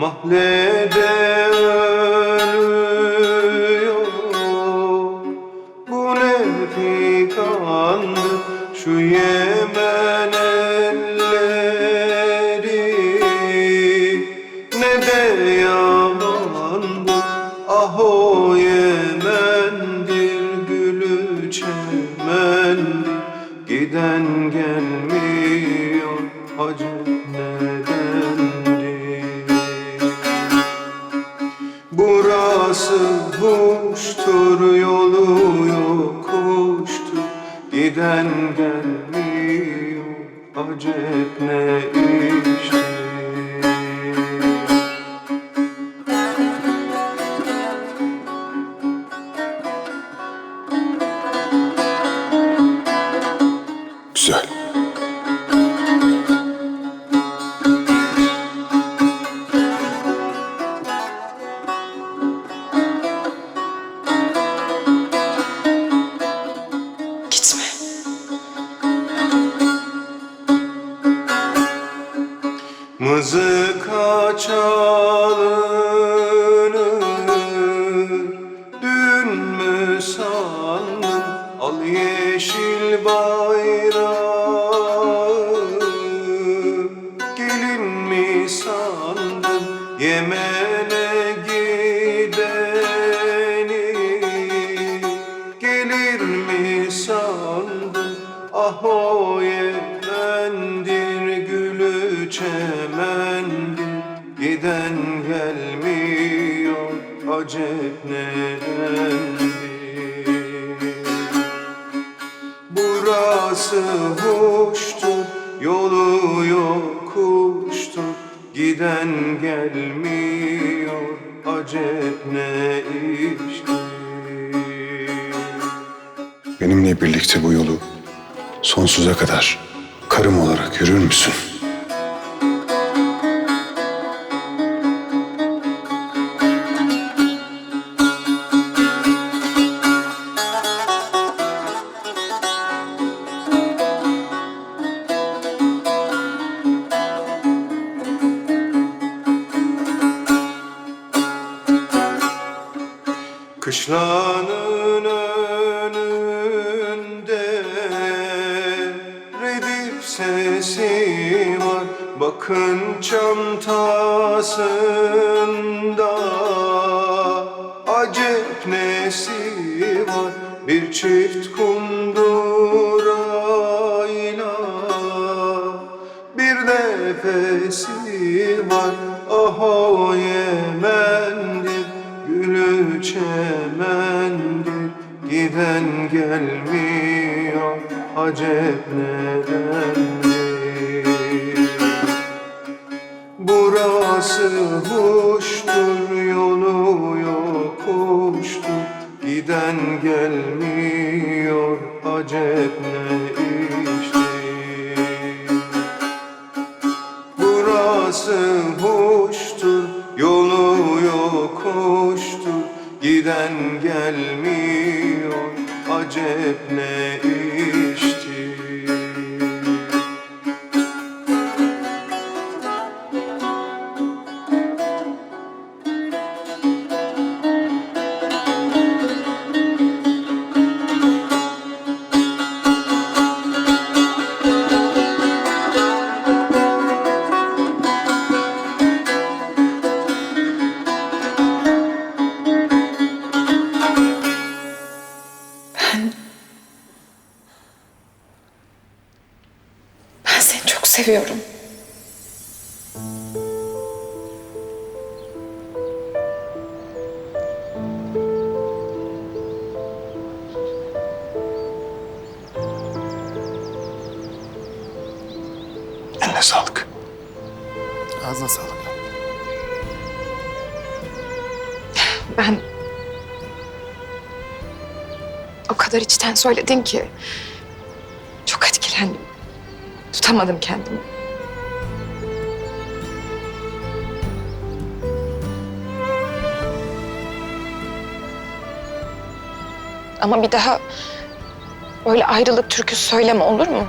Mahallede ölüyor Bu ne figandı Şu Yemen elleri. Ne de yalandı Ah o Yemen'dir gülü çemendir. Giden gelmiyor acı nedendir Burası huştur yolu yokuştur Giden gelmiyor acep ne iştir Güzel. Mızıka çalınır Dün mü sandın? Al yeşil bayrağı Gelin mi sandın? Yemen'e gideni Gelir mi sandın? Ah acep nedendir Burası hoştur, yolu yokuştur Giden gelmiyor, acep ne iştir Benimle birlikte bu yolu sonsuza kadar karım olarak yürür müsün? Kışlanın önünde redif sesi var. Bakın çantasında acep nesi var? Bir çift kundurayla bir nefesi var. Ah o Yemen'dir gülü çemendir Giden gelmiyor acep nedendir Burası hoştur yolu yokuştur Giden gelmiyor acep ne iştir? Burası Giden gelmiyor, acep ne iştir seviyorum. Eline sağlık. Ağzına sağlık. Ben... O kadar içten söyledin ki... Çok etkilendim. Tutamadım kendimi. Ama bir daha Öyle ayrılık türküsü söyleme olur mu?